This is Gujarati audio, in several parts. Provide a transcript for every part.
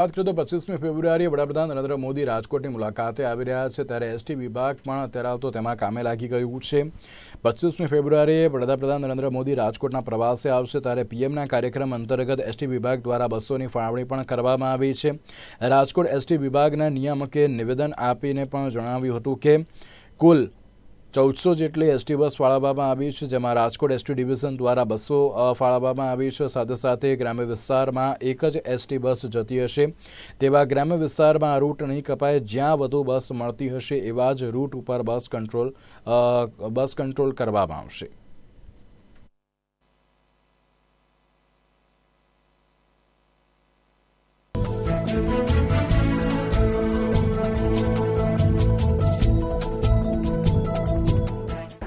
વાત કરીએ તો પચીસમી ફેબ્રુઆરીએ વડાપ્રધાન નરેન્દ્ર મોદી રાજકોટની મુલાકાતે આવી રહ્યા છે. ત્યારે એસટી વિભાગ પણ અત્યારે હાલ તો તેમાં કામે લાગી ગયું છે. પચીસમી ફેબ્રુઆરીએ વડાપ્રધાન નરેન્દ્ર મોદી રાજકોટના પ્રવાસે આવશે ત્યારે પીએમના કાર્યક્રમ અંતર્ગત એસટી વિભાગ દ્વારા બસોની ફાળવણી પણ કરવામાં આવી છે. રાજકોટ એસટી વિભાગના નિયામકે નિવેદન આપીને પણ જણાવ્યું હતું કે, કુલ ચૌદસો જેટલી એસટી બસ ફાળવવામાં આવી છે, જેમાં રાજકોટ એસટી ડિવિઝન દ્વારા બસો ફાળવવામાં આવી છે. સાથે સાથે ગ્રામ્ય વિસ્તારમાં એક જ એસટી બસ જતી હશે. તેવા ગ્રામ્ય વિસ્તારમાં આ રૂટ નહીં કપાય, જ્યાં વધુ બસ મળતી હશે, એવા જ રૂટ ઉપર બસ કંટ્રોલ બસ કંટ્રોલ કરવામાં આવશે.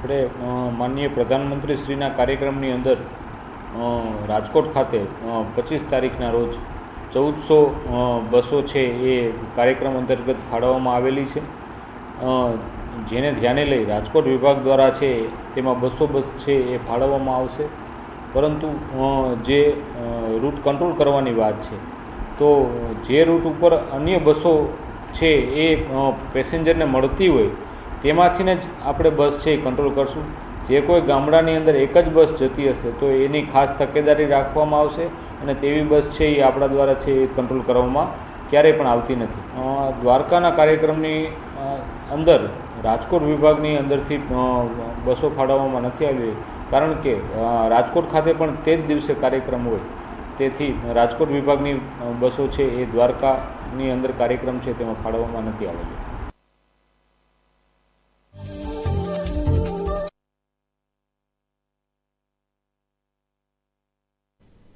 આપણે માનનીય પ્રધાનમંત્રીશ્રીના કાર્યક્રમની અંદર રાજકોટ ખાતે પચીસ તારીખના રોજ ચૌદસો બસો છે એ કાર્યક્રમ અંતર્ગત ફાળવવામાં આવેલી છે. જેને ધ્યાને લઈ રાજકોટ વિભાગ દ્વારા છે તેમાં બસો બસ છે એ ફાળવવામાં આવશે. પરંતુ જે રૂટ કંટ્રોલ કરવાની વાત છે, તો જે રૂટ ઉપર અન્ય બસો છે એ પેસેન્જરને મળતી હોય તેમાંથીને જ આપણે બસ છે એ કંટ્રોલ કરશું. જે કોઈ ગામડાની અંદર એક જ બસ જતી હશે, તો એની ખાસ તકેદારી રાખવામાં આવશે અને તેવી બસ છે એ આપણા દ્વારા છે એ કંટ્રોલ કરવામાં ક્યારેય પણ આવતી નથી. દ્વારકાના કાર્યક્રમની અંદર, રાજકોટ વિભાગની અંદરથી બસો ફાળવવામાં નથી આવી કારણ કે રાજકોટ ખાતે પણ તે જ દિવસે કાર્યક્રમ હોય. તેથી રાજકોટ વિભાગની બસો છે એ દ્વારકાની અંદર કાર્યક્રમ છે તેમાં ફાળવવામાં નથી આવેલી.